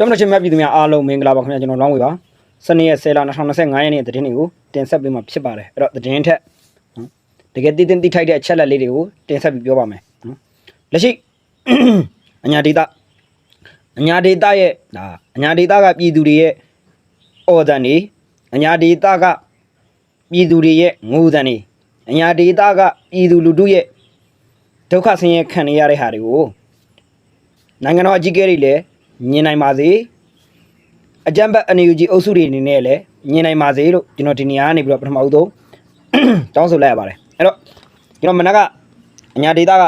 တော်မချင်းမြတ်ပြည်သူများအားလုံးမင်္ဂလာပါခင်ဗျာကျွန်တော်လောင်းဝေပါစနေရက်10လ2025ရက်နေ့သတင်းတွေကိုတင်ဆက်ပေးမှာဖြစ်ပါတယ်အဲ့တော့သတင်းထက်နော်တကယ်တည်တင်တိထိုက်တဲ့အချက်လက်လေးတွေကိုတင်ဆက်ပြီးပြောပါမယ်နော်လက်ရှိအညာဒေတာအညာဒေတာရဲ့ဒါအညာဒေတာကပြည်သူတွေရဲ့အော်ဒန်နေအညာဒေတာကပြည်သူတွေရဲ့ငိုဒန်နေအညာဒေတာကပြည်သူလူထုရဲ့ဒုက္ခဆင်းရဲခံနေရတဲ့ဟာတွေကိုနိုင်ငံတော်အကြီးအကဲတွေလည်း မြင်နိုင်ပါစေအကြံဘတ်အနေယူကြီးအုပ်စုတွေအနေနဲ့လည်းမြင်နိုင်ပါစေလို့ကျွန်တော်ဒီနေရာကနေပြီးတော့ပထမဦးဆုံးတောင်းဆိုလိုက်ရပါတယ်အဲ့တော့ကျွန်တော်မနက်ကအညာဒေတာက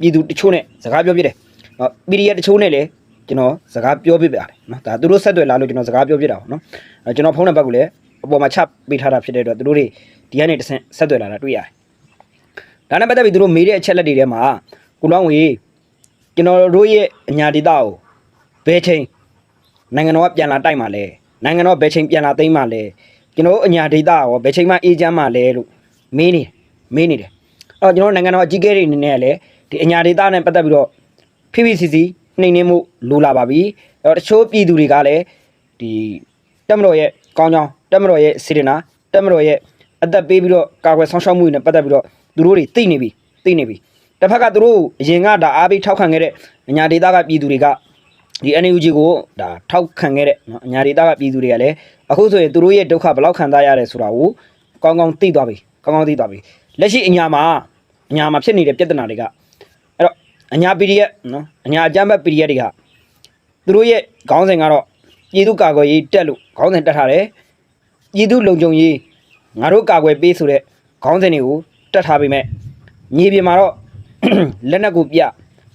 ပြည်သူတချို့နဲ့စကားပြောပြတယ်ဟော PDF တချို့နဲ့လည်းကျွန်တော်စကားပြောပြပါတယ်နော်ဒါသူတို့ဆက်သွယ်လာလို့ကျွန်တော်စကားပြောပြတာပေါ့နော်အဲကျွန်တော်ဖုန်းနံပါတ်ကိုလည်းအပေါ်မှာချပေးထားတာဖြစ်တဲ့အတွက်သူတို့တွေဒီကနေတစ်ဆင့်ဆက်သွယ်လာတာတွေ့ရတယ်ဒါနဲ့ပတ်သက်ပြီးသူတို့မေးတဲ့အချက်လက်တွေထဲမှာကုလောင်းဝေကျွန်တော်တို့ရဲ့အညာဒေတာကို ဘယ်ချိန်နိုင်ငံတော်ကပြန်လာတိုက်မှာလဲနိုင်ငံတော်ဘယ်ချိန်ပြန်လာသိမ်းမှာလဲကျွန်တော်တို့အညာဒေတာရောဘယ်ချိန်မှအေးချမ်းမှာလဲလို့မေးနေတယ်မေးနေတယ်အဲ့တော့ကျွန်တော်တို့နိုင်ငံတော်အကြီးအကဲတွေအနေနဲ့လည်းဒီအညာဒေတာနဲ့ပတ်သက်ပြီးတော့ PPCC နှိမ်နှင်းမှုလိုလာပါပြီအဲ့တော့တချို့ပြည်သူတွေကလည်းဒီတက်မတော်ရဲ့ကောင်းကြောင်းတက်မတော်ရဲ့စေတနာတက်မတော်ရဲ့အသက်ပေးပြီးတော့ကာကွယ်ဆောင်ရှောက်မှုတွေနဲ့ပတ်သက်ပြီးတော့သူတို့တွေသိနေပြီသိနေပြီတစ်ဖက်ကသူတို့အရင်ကဒါအားပေးထောက်ခံခဲ့တဲ့အညာဒေတာကပြည်သူတွေက ဒီ NUG ကိုဒါထောက်ခံခဲ့တဲ့နော်အညာဒေတာကပြည်သူတွေကလည်းအခုဆိုရင်သူတို့ရဲ့ဒုက္ခဘယ်လောက်ခံစားရတယ်ဆိုတာကိုကောင်းကောင်းသိသွားပြီကောင်းကောင်းသိသွားပြီလက်ရှိအညာမှာအညာမှာဖြစ်နေတဲ့ပြဿနာတွေကအဲ့တော့အညာ PDF နော်အညာအကြမ်းဖက် PDF တွေကသူတို့ရဲ့ခေါင်းစဉ်ကတော့ပြည်သူ့ကာကွယ်ရေးတက်လို့ခေါင်းစဉ်တက်ထားတယ်ပြည်သူ့လုံခြုံရေးငါတို့ကာကွယ်ပေးဆိုတဲ့ခေါင်းစဉ်တွေကိုတက်ထားပေမဲ့မြေပြင်မှာတော့လက်နက်ကိုပြ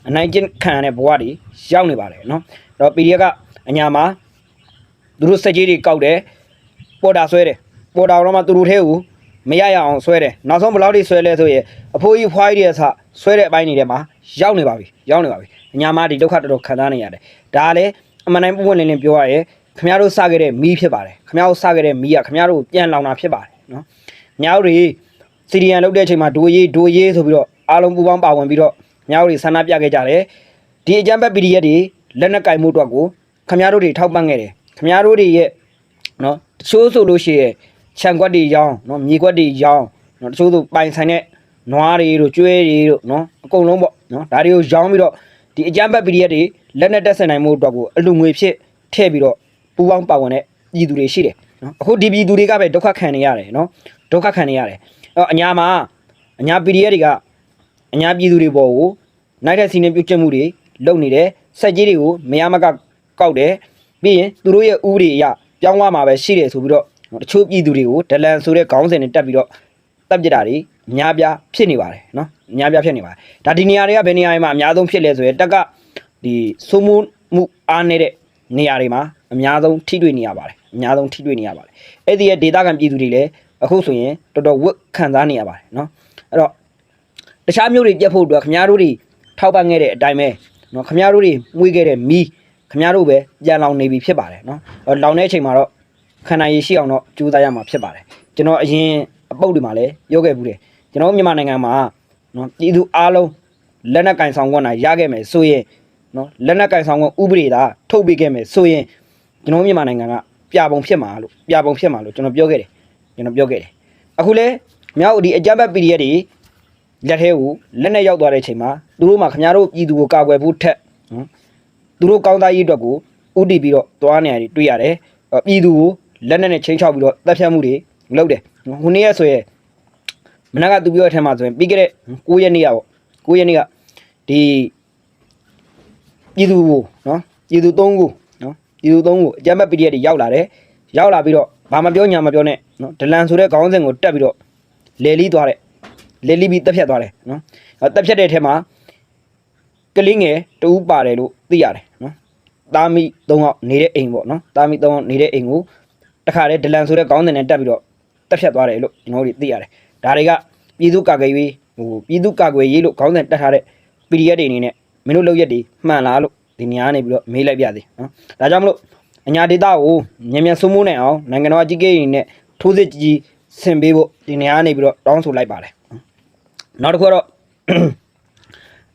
အနိုင်ကျင့်ခံရတဲ့ဘဝတွေရောက်နေပါတယ်နော်အဲ့တော့ PDF ကအညာမှာသူတို့စက်ကြီးတွေကောက်တယ်ပေါ်တာဆွဲတယ်ပေါ်တာတော့မှသူတို့ထဲကိုမရရအောင်ဆွဲတယ်နောက်ဆုံးဘယ်လောက်ထိဆွဲလဲဆိုရင်အဖိုးကြီးဖွားကြီးတွေအဆဆွဲတဲ့အပိုင်းတွေထဲမှာရောက်နေပါပြီရောက်နေပါပြီအညာမှာဒီဒုက္ခတော်တော်ခံစားနေရတယ်ဒါကလည်းအမှန်တိုင်းပွင့်ပွင့်လင်းလင်းပြောရရင်ခမရတို့စခဲ့တဲ့မီးဖြစ်ပါတယ်ခမရတို့စခဲ့တဲ့မီးကခမရတို့ပြန်လောင်တာဖြစ်ပါတယ်နော်ညာတို့တွေစီရီယန်လုတ်တဲ့အချိန်မှာဒိုရေးဒိုရေးဆိုပြီးတော့အားလုံးပူပေါင်းပါဝင်ပြီးတော့ ညာတို့တွေဆန္ဒပြခဲ့ကြတယ်ဒီအကြမ်းဖက် PDF တွေလက်နက်ကင်မှုအတွက်ကိုခမရတို့တွေထောက်ပံ့ခဲ့တယ်ခမရတို့တွေရဲ့နော်တချို့ဆိုလို့ရှိရင်ခြံကွက်တွေရောင်းနော်မြေကွက်တွေရောင်းနော်တချို့ဆိုပိုင်ဆိုင်တဲ့နွားတွေတို့ကျွဲတွေတို့နော်အကုန်လုံးပေါ့နော်ဒါတွေကိုရောင်းပြီးတော့ဒီအကြမ်းဖက် PDF တွေလက်နက်တက်ဆင်နိုင်မှုအတွက်ကိုအလူငွေဖြစ်ထည့်ပြီးတော့ပူပေါင်းပါဝင်တဲ့ပြည်သူတွေရှိတယ်နော်အခုဒီပြည်သူတွေကပဲဒုက္ခခံနေရတယ်နော်ဒုက္ခခံနေရတယ်အဲ့တော့အညာမှာအညာ PDF တွေက အညာပြည်သူတွေပေါ်ကိုနိုင်တဲ့စီနေပြုတ်ချက်မှုတွေလုပ်နေတယ်စက်ကြီးတွေကိုမရမကကောက်တယ်ပြီးရင်သူတို့ရဲ့ဥပဒေအရပြောင်းသွားမှာပဲရှိတယ်ဆိုပြီးတော့တချို့ပြည်သူတွေကိုဒလန်ဆိုတဲ့ခေါင်းစဉ်နဲ့တက်ပြီးတော့တပ်ပြစ်တာတွေအများပြားဖြစ်နေပါတယ်နော်အများပြားဖြစ်နေပါတယ်ဒါဒီနေရာတွေကဘယ်နေရာတွေမှာအများဆုံးဖြစ်လဲဆိုရင်တက်ကဒီစိုးမိုးမှုအားနေတဲ့နေရာတွေမှာအများဆုံးထိတွေ့နေရပါတယ်အများဆုံးထိတွေ့နေရပါတယ်အဲ့ဒီရဲ့ဒေတာကန်ပြည်သူတွေလည်းအခုဆိုရင်တော်တော်ဝတ်ခံစားနေရပါတယ်နော်အဲ့တော့ တခြားမျိုးတွေပြတ်ဖို့အတွက်ခမားတို့တွေထောက်ပံ့ခဲ့တဲ့အတိုင်းပဲနော်ခမားတို့တွေမှုခဲ့တဲ့မီးခမားတို့ပဲပြန်လောင်နေပြီဖြစ်ပါတယ်နော်လောင်တဲ့အချိန်မှာတော့ခန္ဓာရည်ရှိအောင်တော့ကြိုးစားရမှာဖြစ်ပါတယ်ကျွန်တော်အရင်အပုတ်တွေမှာလည်းပြောခဲ့ဘူးတယ်ကျွန်တော်မြန်မာနိုင်ငံမှာနော်ပြည်သူအားလုံးလက်နက်ကင်ဆောင်ခွင့်နိုင်ရခဲ့မယ်ဆိုရင်နော်လက်နက်ကင်ဆောင်ခွင့်ဥပဒေသာထုတ်ပေးခဲ့မယ်ဆိုရင်ကျွန်တော်မြန်မာနိုင်ငံကပြပုံဖြစ်မှာလို့ပြပုံဖြစ်မှာလို့ကျွန်တော်ပြောခဲ့တယ်ကျွန်တော်ပြောခဲ့တယ်အခုလဲမြောက်ဒီအကြမ်းဖက် PDF တွေ လက်ထဲကိုလက်နဲ့ရောက်သွားတဲ့အချိန်မှာသူတို့မှခင်ဗျားတို့ပြည်သူကိုကာကွယ်ဖို့ထက်နော်သူတို့ကောင်းသားရေးအတွက်ကိုဥတီပြီးတော့သွားနေရတယ်တွေ့ရတယ်အဲ့ပြည်သူကိုလက်နဲ့နဲ့ချင်းချောက်ပြီးတော့တပ်ဖြတ်မှုတွေလုပ်တယ်နော်ဟိုနေ့ရက်ဆိုရင်မနက်ကသူပြောတဲ့အထက်မှာဆိုရင်ပြီးခဲ့တဲ့9ရက်နေ့ကပေါ့9ရက်နေ့ကဒီပြည်သူကိုနော်ပြည်သူ3ခုနော်ပြည်သူ3ခုအကြမ်းဖက် PDF တွေရောက်လာတယ်ရောက်လာပြီးတော့ဘာမပြောညာမပြောနဲ့နော်ဒလန်ဆိုတဲ့ခေါင်းစဉ်ကိုတက်ပြီးတော့လေလီးသွားတဲ့ လေလီပြီးတက်ဖြတ်သွားတယ်နော်အဲ့တက်ဖြတ်တဲ့အထက်မှာကလေးငယ်တူပါတယ်လို့သိရတယ်နော်သားမိ၃ယောက်နေတဲ့အိမ်ပေါ့နော်သားမိ၃ယောက်နေတဲ့အိမ်ကိုတခါတည်းဒလန်ဆိုတဲ့ကောင်းတဲ့နဲ့တက်ပြီးတော့တက်ဖြတ်သွားတယ်လို့ကျွန်တော်တို့သိရတယ်ဒါတွေကပြည်သူကာကွယ်ရေးဟိုပြည်သူကာကွယ်ရေးလို့ကောင်းတဲ့တက်ထားတဲ့ PDF တွေအနေနဲ့မင်းတို့လောက်ရက်တွေမှန်လားလို့ဒီနေရာကနေပြီးတော့မေးလိုက်ပြသေးနော်ဒါကြောင့်မလို့အညာဒေတာကိုမြန်မြန်စိုးမိုးနိုင်အောင်နိုင်ငံတော်အကြီးအကဲတွေနဲ့ထိုးစစ်ကြီးကြီးဆင်ပေးဖို့ဒီနေရာကနေပြီးတော့တောင်းဆိုလိုက်ပါတယ် နောက်တစ်ခုကတော့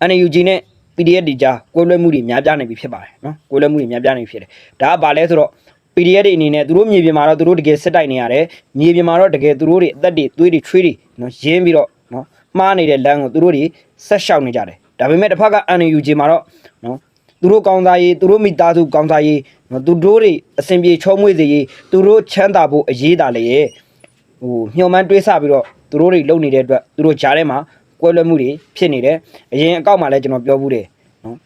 NUG နဲ့တ PDF တွေကြားကွဲလွဲမှုတွေများပြားနေပြီဖြစ်ပါတယ်နော်ကွဲလွဲမှုတွေများပြားနေပြီဖြစ်တယ်ဒါကဘာလဲဆိုတော့ PDF တွေအနေနဲ့သူတို့မြေပြင်မှာတော့သူတို့တကယ်စစ်တိုက်နေရတယ်မြေပြင်မှာတော့တကယ်သူတို့တွေအသက်တွေသွေးတွေချွေးတွေနော်ရင်းပြီးတော့နော်မှားနေတဲ့လမ်းကိုသူတို့တွေဆက်ရှောက်နေကြတယ်ဒါပေမဲ့တစ်ဖက်က NUG မှာတော့နော်သူတို့ကောင်းစားရေးသူတို့မိသားစုကောင်းစားရေးနော်သူတို့တွေအစဉ်ပြေချောမွေ့စေရေးသူတို့ချမ်းသာဖို့အရေးတာလေရဲ့ဟိုညှော်မှန်းတွေးဆပြီးတော့ သူတို့တွေလုံနေတဲ့အတွက်သူတို့ကြားထဲမှာကွဲလွဲမှုတွေဖြစ်နေတယ်အရင်အကောက်မှာလည်းကျွန်တော်ပြောဘူးတယ်နော်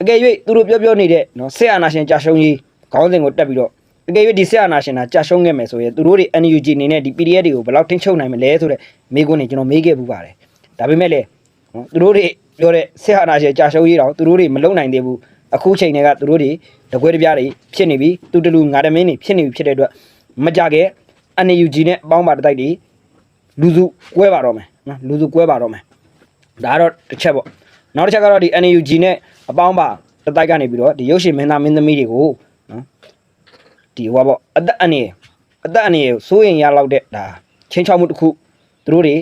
အကယ်၍သူတို့ပြောပြောနေတဲ့နော်ဆက်အာနာရှင်ကြာရှုံးကြီးခေါင်းစဉ်ကိုတက်ပြီးတော့အကယ်၍ဒီဆက်အာနာရှင်ကကြာရှုံးခဲ့မယ်ဆိုရင်သူတို့တွေ NUG အနေနဲ့ဒီ PDF တွေကိုဘယ်လောက်ထိန်းချုပ်နိုင်မလဲဆိုတဲ့မိကွန်းတွေကျွန်တော်မေးခဲ့ပူပါတယ်ဒါပေမဲ့လည်းနော်သူတို့တွေပြောတဲ့ဆက်အာနာရှင်ကြာရှုံးကြီးတော့သူတို့တွေမလုံနိုင်သေးဘူးအခုချိန်တွေကသူတို့တွေတကွဲတပြားတွေဖြစ်နေပြီသူတလူငါတမင်းတွေဖြစ်နေပြီဖြစ်တဲ့အတွက်မကြခဲ့ NUG နဲ့အပေါင်းပါတစ်တိုက်တွေ လူစုကွဲပါတော့မယ်နော်လူစုကွဲပါတော့မယ်ဒါကတော့တစ်ချက်ပေါ့နောက်တစ်ချက်ကတော့ဒီ NUG နဲ့အပေါင်းပါတစ်တိုက်ကနေပြီးတော့ဒီရုပ်ရှင်မင်းသားမင်းသမီးတွေကိုနော်ဒီဟောပေါ့အသက်အန္တရာယ်အသက်အန္တရာယ်ကိုစိုးရင်ရလောက်တဲ့ဒါချင်းချောက်မှုတစ်ခုသူတို့တွေ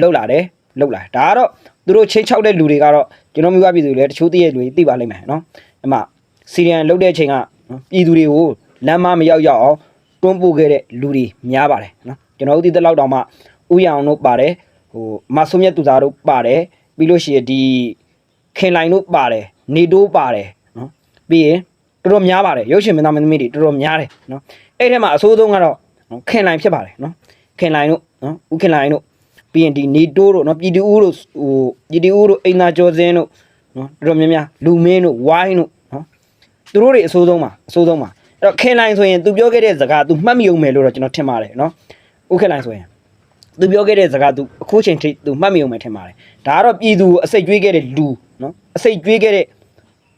လှုပ်လာတယ်လှုပ်လာတယ်ဒါကတော့သူတို့ချင်းချောက်တဲ့လူတွေကတော့ကျွန်တော်မျိုးပြပြည်သူတွေလည်းတချို့တည့်ရဲ့လူတွေသိပါလိမ့်မယ်နော်အမှစီရီယန်လှုပ်တဲ့အချိန်ကနော်ပြည်သူတွေကိုလမ်းမမရောက်ရောက်အောင်တွန်းပို့ခဲ့တဲ့လူတွေများပါတယ်နော်ကျွန်တော်တို့ဒီတက်လောက်တောင်မှ ဥယျာဉ်တို့ပါတယ်ဟိုမဆုမြတ်သူသားတို့ပါတယ်ပြီးလို့ရှိရင်ဒီခင်လိုင်တို့ပါတယ်နေတိုးပါတယ်နော်ပြီးရင်တော်တော်များပါတယ်ရုပ်ရှင်မင်းသားမင်းသမီးတွေတော်တော်များတယ်နော်အဲ့ထဲမှာအဆိုးဆုံးကတော့နော်ခင်လိုင်ဖြစ်ပါတယ်နော်ခင်လိုင်တို့နော်ဦးခင်လိုင်တို့ပြီးရင်ဒီနေတိုးတို့နော်ပြည်တူဦးတို့ဟိုပြည်တူဦးတို့အိမ်သာကျော်စင်းတို့နော်တော်တော်များများလူမင်းတို့ဝိုင်းတို့နော်သူတို့တွေအဆိုးဆုံးပါအဆိုးဆုံးပါအဲ့တော့ခင်လိုင်ဆိုရင်သူပြောခဲ့တဲ့စကား तू မှတ်မိုံမယ်လို့တော့ကျွန်တော်ထင်ပါတယ်နော်ဦးခင်လိုင်ဆိုရင် သူပြောခဲ့တဲ့စကားသူအခုချိန်ထိသူမှတ်မိအောင်ပဲထင်ပါတယ်ဒါကတော့ပြည်သူအစိတ်ကြွေးခဲ့တဲ့လူနော်အစိတ်ကြွေးခဲ့တဲ့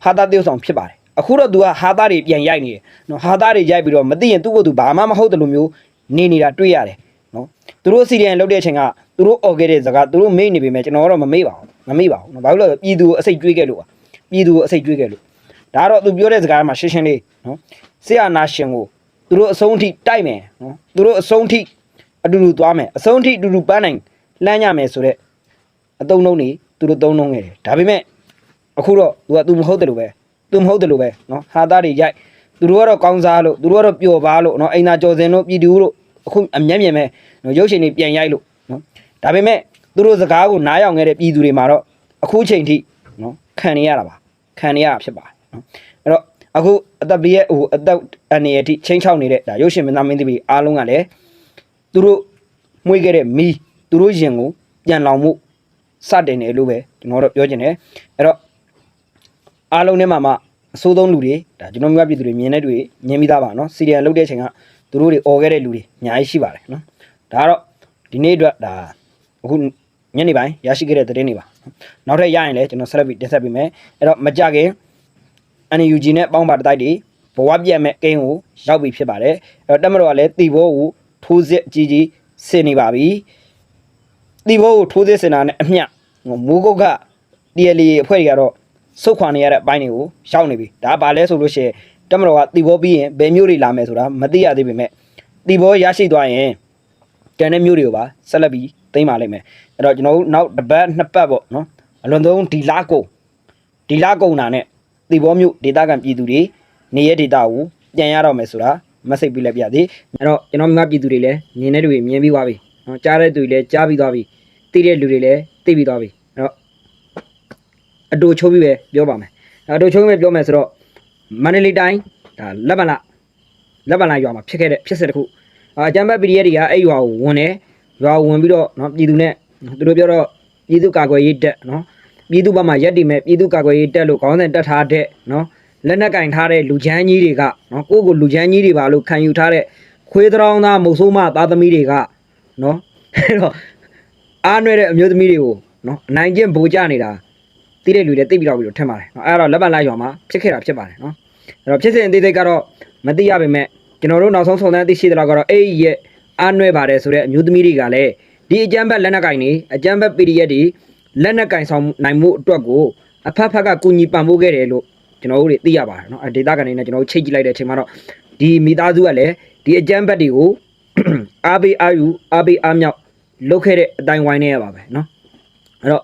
ဟာတာတေဆောင်ဖြစ်ပါတယ်အခုတော့သူကဟာတာတွေပြန်ရိုက်နေတယ်နော်ဟာတာတွေရိုက်ပြီးတော့မသိရင်သူ့ကိုယ်သူဘာမှမဟုတ်တယ်လို့မျိုးနေနေတာတွေ့ရတယ်နော်သူတို့စီရီယံလုပ်တဲ့အချိန်ကသူတို့အော်ခဲ့တဲ့စကားသူတို့မေ့နေပေမဲ့ကျွန်တော်ကတော့မမေ့ပါဘူးမမေ့ပါဘူးနော်ဘာလို့လဲပြည်သူအစိတ်ကြွေးခဲ့လို့ပါပြည်သူအစိတ်ကြွေးခဲ့လို့ဒါတော့သူပြောတဲ့စကားမှာရှင်းရှင်းလေးနော်ဆရာနာရှင်ကိုသူတို့အဆုံးအထိတိုက်မယ်နော်သူတို့အဆုံးအထိ အတူတူသွားမယ်အဆုံးထိအတူတူပန်းနိုင်လှမ်းရမယ်ဆိုတော့အတုံးလုံးနေသူတို့သုံးလုံးခဲ့တယ်ဒါပေမဲ့အခုတော့သူကသူမဟုတ်တယ်လို့ပဲသူမဟုတ်တယ်လို့ပဲเนาะဟာသားတွေရိုက်သူတို့ကတော့ကောင်းစားလို့သူတို့ကတော့ပျော်ပါလို့เนาะအိမ်သာကြော်စင်လို့ပြည်သူလို့အခုအမျက်မြင်ပဲเนาะရုပ်ရှင်တွေပြန်ရိုက်လို့เนาะဒါပေမဲ့သူတို့စကားကိုနားယောင်ခဲ့တဲ့ပြည်သူတွေမှာတော့အခုချိန်ထိเนาะခံနေရတာပါခံနေရတာဖြစ်ပါတယ်เนาะအဲ့တော့အခုအသက်ပြည့်ဟိုအသက်အနေအထိချင်းချောက်နေတဲ့ဒါရုပ်ရှင်မင်းသားမင်းသမီးအားလုံးကလည်း သူတို့မှုခဲ့တဲ့မီးသူတို့ရင်ကိုပြန်လောင်မှုစတင်တယ်လို့ပဲကျွန်တော်တို့ပြောချင်တယ်အဲ့တော့အားလုံးထဲမှာမှအဆိုးဆုံးလူတွေဒါကျွန်တော်မျိုးပြည်သူတွေမြင်တဲ့တွေမြင်ပြီးသားပါနော်စီရီယံလုတ်တဲ့အချိန်ကသူတို့တွေអော်ခဲ့တဲ့လူတွေအများကြီးရှိပါတယ်နော်ဒါကတော့ဒီနေ့အတွက်ဒါအခုညနေပိုင်းရရှိခဲ့တဲ့သတင်းတွေပါနောက်ထပ်ရရင်လည်းကျွန်တော်ဆက်လက်ပြီးတင်ဆက်ပေးမယ်အဲ့တော့မကြခင် NUG နဲ့ပေါင်းပါတိုက်တွေဘဝပြတ်မဲ့ကိန်းကိုရောက်ပြီဖြစ်ပါတယ်အဲ့တော့တက်မတော်ကလည်းတီဘောကို ထိုးစစ်အကြီးကြီးဆင်နေပါပြီတီဘောကိုထိုးစစ်ဆင်တာနဲ့အမျှမိုးကုတ်က TLA အဖွဲ့တွေကတော့စုတ်ခွာနေရတဲ့အပိုင်းတွေကိုရောက်နေပြီဒါကဘာလဲဆိုလို့ရှိရင်တက်မတော်ကတီဘောပြီးရင်ဘယ်မျိုးတွေလာမယ်ဆိုတာမသိရသေးပေမဲ့တီဘောရရှိသွားရင်တန်တဲ့မျိုးတွေကိုပါဆက်လက်ပြီးသိမ်းပါလိမ့်မယ်အဲ့တော့ကျွန်တော်တို့နောက်တစ်ပတ်နှစ်ပတ်ပေါ့နော်အလွန်ဆုံးဒီလာကုန်ဒီလာကုန်တာနဲ့တီဘောမျိုးဒေတာကန်ပြည်သူတွေနေရဒေတာကိုပြန်ရတော့မယ်ဆိုတာ မစိတ်ပြီးလက်ပြသေးအဲ့တော့ကျွန်တော်မြန်မာပြည်သူတွေလည်းမြင်တဲ့လူတွေမြင်ပြီးသွားပြီနော်ကြားတဲ့သူတွေလည်းကြားပြီးသွားပြီသိတဲ့လူတွေလည်းသိပြီးသွားပြီအဲ့တော့အတူချိုးပြီးပဲပြောပါမယ်အတူချိုးပြီးပဲပြောမယ်ဆိုတော့မန္တလေးတိုင်းဒါလက်ပံလာလက်ပံလာရွာမှာဖြစ်ခဲ့တဲ့ဖြစ်စဉ်တစ်ခုအာဂျမ်ဘတ် PDF တွေကအဲ့ရွာကိုဝင်တယ်ရွာကိုဝင်ပြီးတော့နော်ပြည်သူနဲ့သူတို့ပြောတော့ပြည်သူကာကွယ်ရေးတက်နော်ပြည်သူဘက်မှာရက်တည်မဲ့ပြည်သူကာကွယ်ရေးတက်လို့ခေါင်းစဉ်တက်ထားတဲ့နော် လက်နက်ကင်ထားတဲ့လူချမ်းကြီးတွေကနော်ကိုယ့်ကိုလူချမ်းကြီးတွေပါလို့ခံယူထားတဲ့ခွေးတောင်းသားမုတ်ဆိုးမသားသမီးတွေကနော်အဲ့တော့အားနွဲ့တဲ့အမျိုးသမီးတွေကိုနော်အနိုင်ကျင့်ဗိုလ်ကြနေတာတိတဲ့လူတွေတိတ်ပြီးတော့ပြီးတော့ထင်ပါတယ်နော်အဲ့တော့လက်ပံလိုက်ရွာမှာဖြစ်ခဲ့တာဖြစ်ပါတယ်နော်အဲ့တော့ဖြစ်စဉ်အသေးသေးကတော့မသိရပါပဲကျွန်တော်တို့နောက်ဆုံးဆုံတဲ့သိရှိတဲ့လောက်ကတော့အဲ့ဒီရဲ့အားနွဲ့ပါတယ်ဆိုတဲ့အမျိုးသမီးတွေကလည်းဒီအကြမ်းဖက်လက်နက်ကင်တွေအကြမ်းဖက် PDF တွေလက်နက်ကင်ဆောင်နိုင်မှုအတွက်ကိုအဖက်ဖက်ကကူညီပံ့ပိုးခဲ့တယ်လို့ ကျွန်တော်တို့တွေသိရပါတယ်เนาะဒေတာကနေနဲ့ကျွန်တော်တို့ချိတ်ကြည့်လိုက်တဲ့အချိန်မှာတော့ဒီမိသားစုကလည်းဒီအကြမ်းဖက်တွေကို အားပေးအားယူအားပေးအားမြောက်လုပ်ခဲ့တဲ့အတိုင်းဝိုင်းနေရပါပဲเนาะအဲ့တော့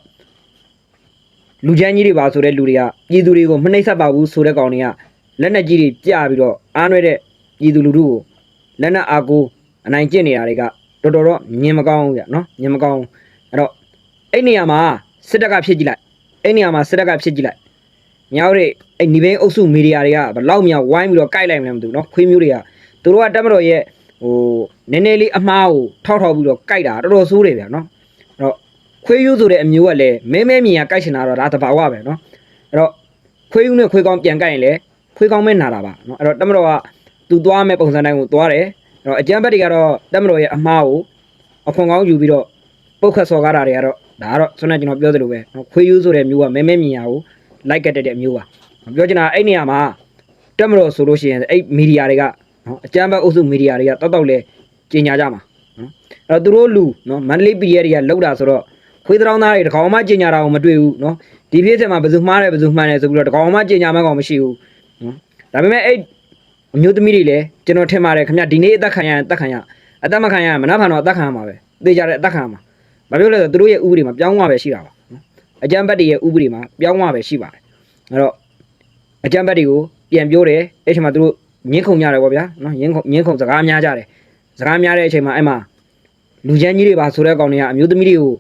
လူချမ်းကြီးတွေပါဆိုတဲ့လူတွေကပြည်သူတွေကိုမနှိမ့်ဆက်ပါဘူးဆိုတဲ့ကောင်တွေကလက်နက်ကြီးတွေပြပြီးတော့အားနွဲတဲ့ပြည်သူလူထုကိုလက်နက်အားကိုအနိုင်ကျင့်နေတာတွေကတော်တော်တော့ညင်မကောင်းဘူးဗျနော်ညင်မကောင်းဘူးအဲ့တော့အဲ့နေရာမှာစစ်တပ်ကဖြစ်ကြည့်လိုက်အဲ့နေရာမှာစစ်တပ်ကဖြစ်ကြည့်လိုက် မြောက်တဲ့အဲ့ညီဘင်းအုပ်စုမီဒီယာတွေကဘလောက်မြောက်ဝိုင်းပြီးတော့ကြိုက်လိုက်မလဲမသိဘူးနော်ခွေးမျိုးတွေကသူတို့ကတက်မတော်ရဲ့ဟိုနည်းနည်းလေးအမားကိုထောက်ထောက်ပြီးတော့ကြိုက်တာတော်တော်ဆိုးတယ်ဗျနော်အဲ့တော့ ခွေးယူဆိုတဲ့အမျိုးကလည်းမဲမဲမြင်ရကြိုက်ချင်တာတော့ဒါတဘာဝပဲเนาะအဲ့တော့ခွေးယူနဲ့ခွေးကောင်းပြန်ကြိုက်ရင်လည်းခွေးကောင်းမဲနာတာပါเนาะအဲ့တော့တမတော်ကသူသွားမဲ့ပုံစံတိုင်းကိုသွားတယ်အဲ့တော့အကြမ်းဘက်တွေကတော့တမတော်ရဲ့အမားကိုအခွန်ကောင်းယူပြီးတော့ပုတ်ခတ်စော်ကားတာတွေကတော့ဒါကတော့ဆွနဲ့ကျွန်တော်ပြောသလိုပဲเนาะခွေးယူဆိုတဲ့မျိုးကမဲမဲမြင်ရကို လိုက်ကတ်တဲ့အမျိုးပါပြောချင်တာအဲ့နေရာမှာတက်မတော်ဆိုလို့ရှိရင်အဲ့မီဒီယာတွေကနော်အကြမ်းဖက်အုပ်စုမီဒီယာတွေကတောက်တောက်လဲကြေညာကြမှာနော်အဲ့တော့သူတို့လူနော်မန္တလေး PDF တွေကလောက်တာဆိုတော့ခွေးတောင်းသားတွေတကောင်မှကြေညာတာကိုမတွေ့ဘူးနော်ဒီဖြစ်စဉ်မှာဘယ်သူမှားတယ်ဘယ်သူမှန်တယ်ဆိုပြီးတော့တကောင်မှကြေညာမှကောင်မရှိဘူးနော်ဒါပေမဲ့အဲ့အမျိုးသမီးတွေလည်းကျွန်တော်ထင်ပါတယ်ခင်ဗျဒီနေ့အသက်ခံရရင်အသက်ခံရအသက်မခံရရင်မနှက်ခံတော့အသက်ခံရမှာပဲသိကြတယ်အသက်ခံရမှာဘာဖြစ်လို့လဲဆိုတော့သူတို့ရဲ့ဥပဒေမှာပြောင်းသွားပဲရှိတာပါ အကြံဘတ်တွေရဲ့ဥပဒေမှာပြောင်းမှပဲရှိပါတယ်အဲ့တော့အကြံဘတ်တွေကိုပြန်ပြောတယ်အဲ့ချိန်မှာသူတို့ငင်းခုန်ကြတယ်ပေါ့ဗျာနော်ငင်းခုန်ငင်းခုန်စကားများကြတယ်စကားများတဲ့အချိန်မှာအဲ့မှာလူချမ်းကြီးတွေပါဆိုတဲ့ကောင်တွေကအမျိုးသမီးတွေကို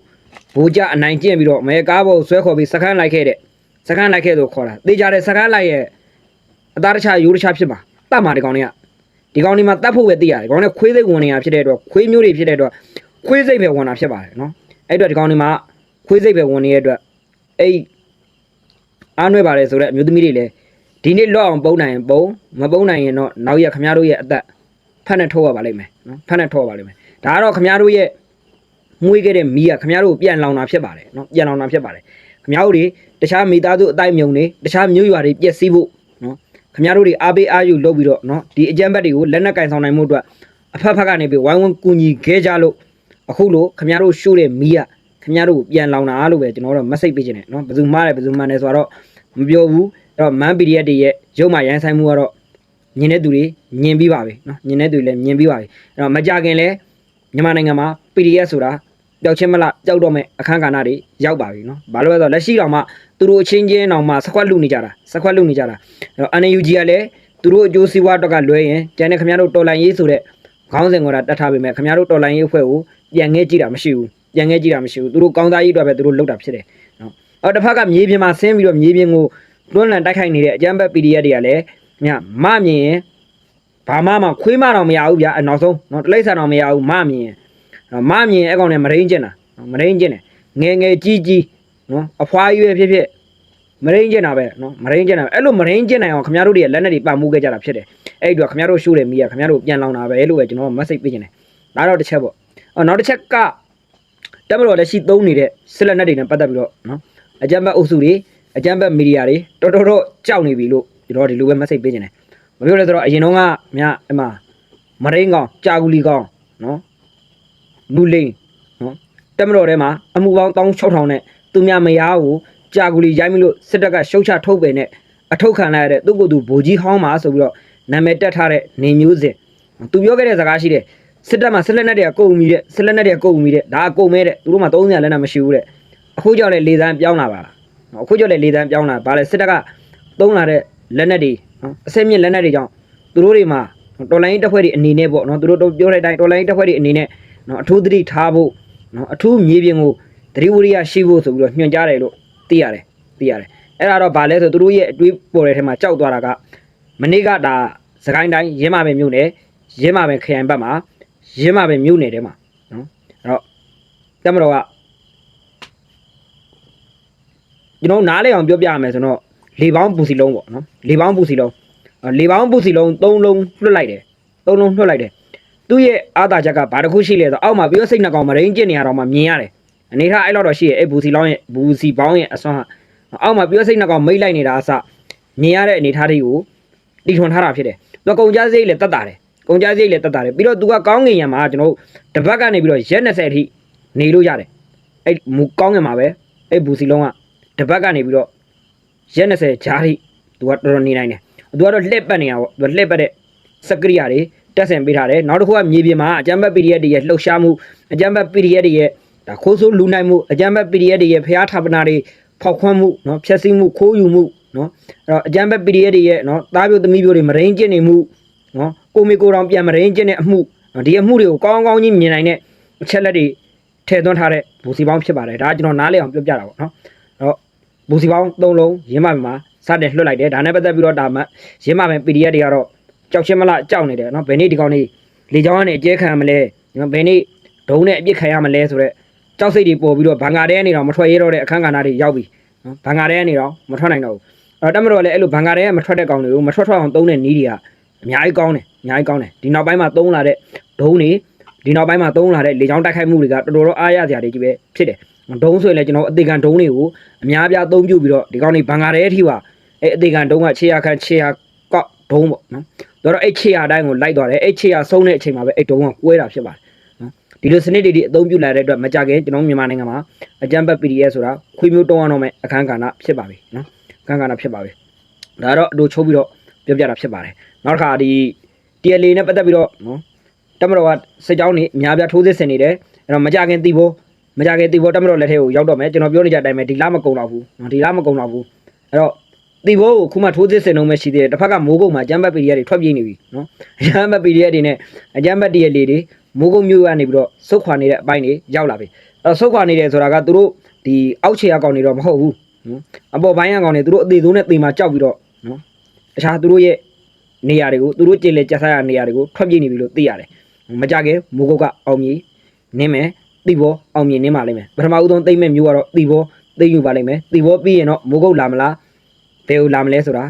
ဘိုးကြအနိုင်ကျင့်ပြီးတော့မဲကားပေါ်ဆွဲခေါ်ပြီးစကန်းလိုက်ခဲ့တဲ့စကန်းလိုက်ခဲ့ဆိုခေါ်တာတေးကြတဲ့စကန်းလိုက်ရဲ့အသားတခြားရိုးတခြားဖြစ်မှာတတ်မှာဒီကောင်တွေကဒီကောင်တွေမှာတတ်ဖို့ပဲသိရတယ်ကောင်တွေခွေးစိတ်ဝင်နေတာဖြစ်တဲ့အတွက်ခွေးမျိုးတွေဖြစ်တဲ့အတွက်ခွေးစိတ်ပဲဝင်တာဖြစ်ပါတယ်နော်အဲ့တော့ဒီကောင်တွေမှာခွေးစိတ်ပဲဝင်နေတဲ့အတွက် အဲ့အားနွဲ့ပါတယ်ဆိုတော့အမျိုးသမီးတွေလည်းဒီနေ့လော့အောင်ပုံနိုင်ရင်ပုံမပုံနိုင်ရင်တော့နောက်ရခမရတို့ရဲ့အသက်ဖက်နဲ့ထိုးရပါလိမ့်မယ်နော်ဖက်နဲ့ထိုးရပါလိမ့်မယ်ဒါကတော့ခမရတို့ရဲ့မွေးခဲ့တဲ့မီးကခမရတို့ကိုပြန်လောင်တာဖြစ်ပါတယ်နော်ပြန်လောင်တာဖြစ်ပါတယ်ခမရတို့တွေတခြားမိသားစုအတိုင်းမြုံတွေတခြားမျိုးရွာတွေပျက်စီးဖို့နော်ခမရတို့တွေအားပေးအားယူလုပ်ပြီးတော့နော်ဒီအကြမ်းဖက်တွေကိုလက်နက်ကင်ဆောင်နိုင်မှုအတွက်အဖက်ဖက်ကနေပြီးဝိုင်းဝန်းကူညီခဲ့ကြလို့အခုလိုခမရတို့ရှို့တဲ့မီးက ခမရတို့ပြန်လောင်တာလို့ပဲကျွန်တော်တို့မစိတ်ပေးခြင်းနဲ့เนาะဘယ်သူမှားတယ်ဘယ်သူမှန်တယ်ဆိုတော့မပြောဘူးအဲ့တော့မန် PDF တွေရဲ့ရုပ်မှရန်ဆိုင်မှုကတော့ညင်တဲ့သူတွေညင်ပြီးပါပြီเนาะညင်တဲ့သူတွေလည်းညင်ပြီးပါပြီအဲ့တော့မကြခင်လဲမြန်မာနိုင်ငံမှာ PDF ဆိုတာ ပျောက်ချင်းမလားပျောက်တော့မဲ့အခန်းကဏ္ဍတွေရောက်ပါပြီเนาะဘာလို့လဲဆိုတော့လက်ရှိတောင်မှသူတို့အချင်းချင်းတောင်မှစခွက်လူနေကြတာစခွက်လူနေကြတာအဲ့တော့ NUG ကလည်းသူတို့အကျိုးစီးပွားတော့ကလွဲရင်ကျန်တဲ့ခင်ဗျားတို့တော်လိုင်းရေးဆိုတဲ့ခေါင်းစဉ်ကတတ်ထားပေမဲ့ခင်ဗျားတို့တော်လိုင်းရေးအဖွဲ့ကိုပြန်ငဲကြည့်တာမရှိဘူး ရန်ခဲ့ကြည့်တာမရှိဘူးသူတို့ကောင်းသားကြီးတွေပဲသူတို့လောက်တာဖြစ်တယ်နော်အော်တစ်ဖက်ကမြေပြင်မှာဆင်းပြီးတော့မြေပြင်ကိုတွန်းလှန်တိုက်ခိုက်နေတဲ့အကြမ်းဖက် PDF တွေကလည်းညမမြင်ရင်ဘာမှမခွေးမတော့မရဘူးဗျာအနောက်ဆုံးနော်တလိမ့်ဆန်တော့မရဘူးမမြင်မမြင်အဲ့ကောင်နဲ့မရင်းကျင်တာမရင်းကျင်တယ်ငယ်ငယ်ကြီးကြီးနော်အဖွားကြီးပဲဖြစ်ဖြစ်မရင်းကျင်တာပဲနော်မရင်းကျင်တာအဲ့လိုမရင်းကျင်နိုင်အောင်ခင်ဗျားတို့တွေလက်နဲ့တွေပတ်မှုခဲ့ကြတာဖြစ်တယ်အဲ့ဒီတော့ခင်ဗျားတို့ရှိုးတယ်မိရခင်ဗျားတို့ပြန်လောင်တာပဲလို့ပဲကျွန်တော်မက်ဆေ့ပေးချင်တယ်ဒါတော့တစ်ချက်ပေါ့အော်နောက်တစ်ချက်က တက်မတော်လက်ရှိသုံးနေတဲ့စစ်လက်နက်တွေနဲ့ပတ်သက်ပြီးတော့နော်အကြမ်းဖက်အုပ်စုတွေအကြမ်းဖက်မီဒီယာတွေတော်တော်တော့ကြောက်နေပြီလို့ကျွန်တော်ဒီလိုပဲ message ပေးချင်တယ်မပြောလဲဆိုတော့အရင်တော့ကမြအမမရင်းကောင်ကြာကူလီကောင်နော်လူလိန်နော်တက်မတော်ထဲမှာအမှုပေါင်း16000နဲ့သူများမယားကိုကြာကူလီရိုင်းပြီးလို့စစ်တပ်ကရှုတ်ချထုတ်ပယ်နဲ့အထုတ်ခံလိုက်ရတဲ့သူ့ကိုယ်သူဗိုလ်ကြီးဟောင်းပါဆိုပြီးတော့နာမည်တက်ထားတဲ့နေမျိုးစဉ်သူပြောခဲ့တဲ့စကားရှိတယ် စစ်တပ်မှာစစ်လက်နက်တွေကကုန်ပြီတဲ့စစ်လက်နက်တွေကကုန်ပြီတဲ့ဒါအကုန်မဲတဲ့သူတို့မှ300လက်နက်မရှိဘူးတဲ့အခုကြောက်လေလေသန်းပြောင်းလာပါလားအခုကြောက်လေလေသန်းပြောင်းလာဗာလဲစစ်တပ်ကသုံးလာတဲ့လက်နက်တွေနော်အစင်းမြင့်လက်နက်တွေကြောင့်သူတို့တွေမှာတော်လိုင်းတက်ဖွဲ့တွေအနေနဲ့ပေါ့နော်သူတို့တို့ပြောတဲ့အတိုင်းတော်လိုင်းတက်ဖွဲ့တွေအနေနဲ့နော်အထူးသတိထားဖို့နော်အထူးမြေပြင်ကိုသတိဝရိယရှိဖို့ဆိုပြီးတော့ညွှန်ကြားတယ်လို့သိရတယ်သိရတယ်အဲ့ဒါတော့ဗာလဲဆိုသူတို့ရဲ့အတွေးပေါ်တဲ့ထဲမှာကြောက်သွားတာကမနေ့ကဒါစကိုင်းတိုင်းရင်းမာပင်မြို့နယ်ရင်းမာပင်ခရိုင်ဘက်မှာ ရင်းမာပင်မြို့နယ်ထဲမှာနော်အဲ့တော့တမတော်ကကျွန်တော်နားလေအောင်ပြောပြရမယ်ဆိုတော့လေပေါင်းပူစီလုံးပေါ့နော်လေပေါင်းပူစီလုံးအဲ့လေပေါင်းပူစီလုံး၃လုံးလွှတ်လိုက်တယ်၃လုံးလွှတ်လိုက်တယ်သူ့ရဲ့အာသာချက်ကဘာတစ်ခုရှိလဲဆိုအောက်မှာပြီးတော့စိတ်နှကောင်မရင်းကျင်နေရတော့မှမြင်ရတယ်အနေထားအဲ့လောက်တော့ရှိရဲ့အဲ့ဘူစီလောင်းရဲ့ဘူစီပေါင်းရဲ့အစွမ်းဟာအောက်မှာပြီးတော့စိတ်နှကောင်မိတ်လိုက်နေတာအစမြင်ရတဲ့အနေထားတွေကိုတီထွန်ထားတာဖြစ်တယ်သူကကုန်ကြစရိတ်လည်းတက်တာတယ် ကုန်ကြစရိတ်လည်းတက်တာတယ်ပြီးတော့သူကကောင်းငင်ရံမှာကျွန်တော်တို့တပတ်ကနေပြီးတော့ရက်20အထိနေလို့ရတယ်အဲ့မူကောင်းငင်မှာပဲအဲ့ဘူစီလုံးကတပတ်ကနေပြီးတော့ရက်20ဂျားထိသူကတော်တော်နေနိုင်တယ်သူကတော့လှက်ပတ်နေတာပေါ့သူကလှက်ပတ်တဲ့စကရိယာတွေတက်ဆင်ပေးထားတယ်နောက်တစ်ခုကမြေပြင်မှာအကြမ်းဖက် PDF တွေရဲ့လှုပ်ရှားမှုအကြမ်းဖက် PDF တွေရဲ့ဒါခိုးဆိုးလူနိုင်မှုအကြမ်းဖက် PDF တွေရဲ့ဖျားထာပနာတွေဖောက်ခွမ်းမှုနော်ဖျက်ဆီးမှုခိုးယူမှုနော်အဲ့တော့အကြမ်းဖက် PDF တွေရဲ့နော်တားပြိုသမီးပြိုတွေမရင်းကျင့်နေမှု နော်ကိုမီကိုတောင်ပြန်မရင်းကျင့်တဲ့အမှုနော်ဒီအမှုတွေကိုကောင်းကောင်းကြီးမြင်နိုင်တဲ့အချက်လက်တွေထည့်သွင်းထားတဲ့ဘူစီပေါင်းဖြစ်ပါတယ်ဒါကကျွန်တော်နားလည်အောင်ပြောပြတာပေါ့နော်အဲ့တော့ဘူစီပေါင်း၃လုံးရင်းမမှာစတင်လွှတ်လိုက်တယ်ဒါနဲ့ပတ်သက်ပြီးတော့ဒါမှရင်းမပဲ PDF တွေကတော့ကြောက်ချင်းမလားကြောက်နေတယ်နော်ဘယ်နေ့ဒီကောင်လေးလေချောင်းကနေအကျဲခံရမလဲနော်ဘယ်နေ့ဒုံနဲ့အပြစ်ခံရမလဲဆိုတော့ကြောက်စိတ်တွေပေါ်ပြီးတော့ဘန်ကာတဲကနေတော့မထွက်ရတော့တဲ့အခန်းကဏ္ဍတွေရောက်ပြီနော်ဘန်ကာတဲကနေတော့မထွက်နိုင်တော့ဘူးအဲ့တော့တမတော်လည်းအဲ့လိုဘန်ကာတဲကမထွက်တဲ့ကောင်တွေကိုမထွက်ထွက်အောင်သုံးတဲ့နီးတွေက အများကြီးကောင်းတယ်အများကြီးကောင်းတယ်ဒီနောက်ပိုင်းမှာသုံးလာတဲ့ဒုံးတွေဒီနောက်ပိုင်းမှာသုံးလာတဲ့လေချောင်းတိုက်ခိုက်မှုတွေကတော်တော်တော့အားရစရာတွေကြီးပဲဖြစ်တယ်ဒုံးဆိုရင်လည်းကျွန်တော်အသေးခံဒုံးတွေကိုအများပြားအသုံးပြုပြီးတော့ဒီကောင်တွေဘန်ကာတဲအထိပါအဲ့အသေးခံဒုံးကခြေရခန့်ခြေရကောက်ဒုံးပေါ့နော်တော်တော့အဲ့ခြေရအတိုင်းကိုလိုက်သွားတယ်အဲ့ခြေရဆုံးတဲ့အချိန်မှာပဲအဲ့ဒုံးကကွဲတာဖြစ်ပါတယ်ဒီလိုစနစ်တွေဒီအသုံးပြုလာတဲ့အတွက်မကြခင်ကျွန်တော်မြန်မာနိုင်ငံမှာအကြမ်းဖက် PDF ဆိုတာခွေမျိုးတုံးအောင်တော့မဲ့အခန်းကဏ္ဍဖြစ်ပါပြီနော်အခန်းကဏ္ဍဖြစ်ပါပြီဒါတော့အတူချုပ်ပြီးတော့ ပြောပြတာဖြစ်ပါတယ်နောက်တစ်ခါဒီ TLA နဲ့ပတ်သက်ပြီးတော့နော်တမတော်ကစစ်ကြောင်းနေအများပြားထိုးစစ်ဆင်နေတယ်အဲ့တော့မကြခင်တီးဖို့မကြခင်တီးဖို့တမတော်လက်ထဲကိုရောက်တော့မယ်ကျွန်တော်ပြောနေကြတဲ့အတိုင်းပဲဒီလမကုံတော့ဘူးနော်ဒီလမကုံတော့ဘူးအဲ့တော့တီးဖို့ကိုခုမှထိုးစစ်ဆင်တော့မှရှိသေးတယ်တစ်ဖက်ကမိုးကုတ်မှာအကြမ်းဖက် PDF တွေထွက်ပြေးနေပြီနော်အကြမ်းဖက် PDF တွေနဲ့အကြမ်းဖက် TLA တွေမိုးကုတ်မြို့ကနေပြီးတော့စုတ်ခွာနေတဲ့အပိုင်းတွေရောက်လာပြီအဲတော့စုတ်ခွာနေတယ်ဆိုတာကသူတို့ဒီအောက်ခြေအကောင်တွေတော့မဟုတ်ဘူးနော်အပေါ်ပိုင်းအကောင်တွေသူတို့အသေးဆုံးနဲ့သေမှာကြောက်ပြီးတော့နော် တခြားသူတို့ရဲ့နေရာတွေကိုသူတို့ကြည်လေကြက်စားရနေရာတွေကိုထွက်ပြေးနေပြီလို့သိရတယ်မကြခင်မိုးကုတ်ကအောင်မြင်နင်းမယ်တိဘောအောင်မြင်နင်းပါလိမ့်မယ်ပထမဦးဆုံးသိမ့်မဲ့မျိုးကတော့တိဘောသိမ့်ယူပါလိမ့်မယ်တိဘောပြီးရင်တော့မိုးကုတ်လာမလားဘယ်ကိုလာမလဲဆိုတာ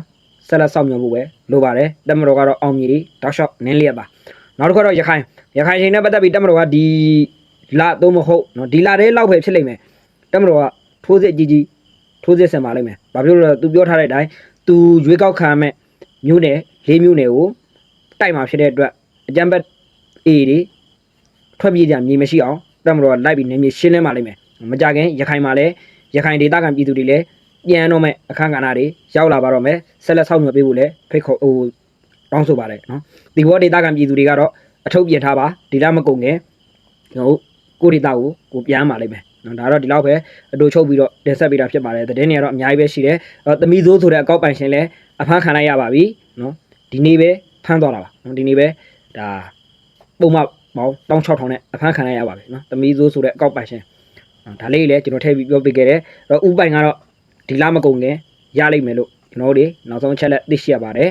ဆက်လက်ဆောင်မြော်ဖို့ပဲလိုပါတယ်တက်မတော်ကတော့အောင်မြင်တောက်လျှောက်နင်းလျက်ပါနောက်တစ်ခါတော့ရခိုင်ရခိုင်ချိန်နဲ့ပတ်သက်ပြီးတက်မတော်ကဒီလသုံးမဟုတ်နော်ဒီလတည်းလောက်ပဲဖြစ်လိမ့်မယ်တက်မတော်ကထိုးစစ်ကြီးကြီးထိုးစစ်ဆင်ပါလိမ့်မယ်ဘာဖြစ်လို့လဲသူပြောထားတဲ့အတိုင်း သူရွေးကောက်ခံမဲ့မြို့နယ်လေးမြို့နယ်ကိုတိုက်မှာဖြစ်တဲ့အတွက်အကြံဘတ်အေးတွေထွက်ပြေးကြမြေမရှိအောင်တက်မတော်ကလိုက်ပြီးနေမြေရှင်းလင်းပါလိမ့်မယ်မကြခင်ရခိုင်မှာလည်းရခိုင်ဒေသခံပြည်သူတွေလည်းပြန်တော့မဲ့အခန်းကဏ္ဍတွေရောက်လာပါတော့မယ်ဆက်လက်ဆောက်မြေပေးဖို့လည်းဖိတ်ခေါ်ဟိုတောင်းဆိုပါတယ်နော်ဒီဘောဒေသခံပြည်သူတွေကတော့အထုပ်ပြင်ထားပါဒီလမကုန်ခင်ကျွန်တော်တို့ကိုရီတာကိုကိုပြန်ပါလိမ့်မယ် နော်ဒါတော့ဒီလောက်ပဲအတူချုပ်ပြီးတော့တင်ဆက်ပေးတာဖြစ်ပါတယ်သတင်းတွေကတော့အများကြီးပဲရှိတယ်အဲ့တော့သမီးစိုးဆိုတဲ့အကောက်ပိုင်ရှင်လည်းအဖမ်းခံလိုက်ရပါပြီနော်ဒီနေ့ပဲဖမ်းသွားတာပါနော်ဒီနေ့ပဲဒါပုံမှန်ပေါင်း16000နဲ့အဖမ်းခံလိုက်ရပါပြီနော်သမီးစိုးဆိုတဲ့အကောက်ပိုင်ရှင်နော်ဒါလေးလည်းကျွန်တော်ထည့်ပြီးပြောပေးခဲ့တယ်အဲ့တော့ဥပိုင်ကတော့ဒီလမကုန်ခင်ရလိမ့်မယ်လို့ကျွန်တော်တို့နောက်ဆုံးအချက်လက်သိရှိရပါတယ်